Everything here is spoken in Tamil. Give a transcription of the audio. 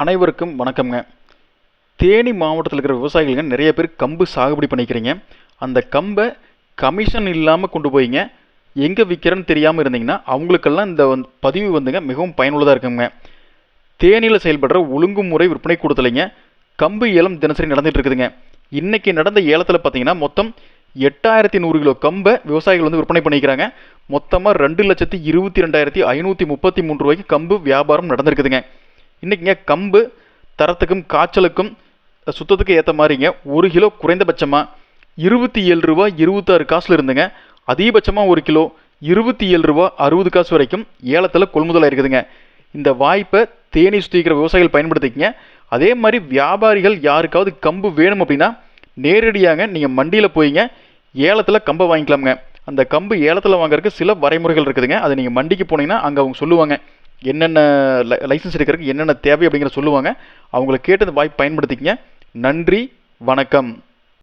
அனைவருக்கும் வணக்கம்ங்க. தேனி மாவட்டத்தில் இருக்கிற விவசாயிகளுங்க நிறைய பேர் கம்பு சாகுபடி பண்ணிக்கிறீங்க. அந்த கம்பை கமிஷன் இல்லாமல் கொண்டு போய்ங்க. எங்கே விற்கிறேன்னு தெரியாமல் இருந்தீங்கன்னா அவங்களுக்கெல்லாம் இந்த வந்து பதிவு வந்துங்க மிகவும் பயனுள்ளதாக இருக்குங்க. தேனியில் செயல்படுற ஒழுங்குமுறை விற்பனை கூடத்துலைங்க கம்பு ஏலம் தினசரி நடந்துட்டு இருக்குதுங்க. இன்றைக்கி நடந்த ஏலத்தில் பார்த்தீங்கன்னா மொத்தம் எட்டாயிரத்தி நூறு கிலோ கம்பை விவசாயிகள் வந்து விற்பனை பண்ணிக்கிறாங்க. மொத்தமாக ரெண்டு லட்சத்தி இருபத்தி ரெண்டாயிரத்தி ஐநூற்றி முப்பத்தி மூன்று ரூபாய்க்கு கம்பு வியாபாரம் நடந்திருக்குதுங்க. இன்றைக்கிங்க கம்பு தரத்துக்கும் காய்ச்சலுக்கும் சுத்தத்துக்கு ஏற்ற மாதிரிங்க ஒரு கிலோ குறைந்தபட்சமாக இருபத்தி ஏழு ரூபா இருபத்தாறு காசில் இருந்துங்க. அதிகபட்சமாக ஒரு கிலோ இருபத்தி ஏழு ரூபா அறுபது காசு வரைக்கும் ஏலத்தில் கொள்முதலாக இருக்குதுங்க இந்த வாய்ப்பை தேனி சுத்திக்கிற விவசாயிகள் பயன்படுத்திக்கங்க. அதே மாதிரி வியாபாரிகள் யாருக்காவது கம்பு வேணும் அப்படின்னா நேரடியாங்க நீங்கள் மண்டியில் போய்ங்க ஏலத்தில் கம்பை வாங்கிக்கலாமுங்க. அந்த கம்பு ஏலத்தில் வாங்குறதுக்கு சில வரைமுறைகள் இருக்குதுங்க. அதை நீங்கள் மண்டிக்கு போனீங்கன்னா அங்கே அவங்க சொல்லுவாங்க என்னென்ன லை லைசன்ஸ் எடுக்கிறதுக்கு என்னென்ன தேவை அப்படிங்கிற சொல்லுவாங்க. அவங்கள கேட்டு அந்த வாய்ப்பு பயன்படுத்திக்கங்க. நன்றி வணக்கம்.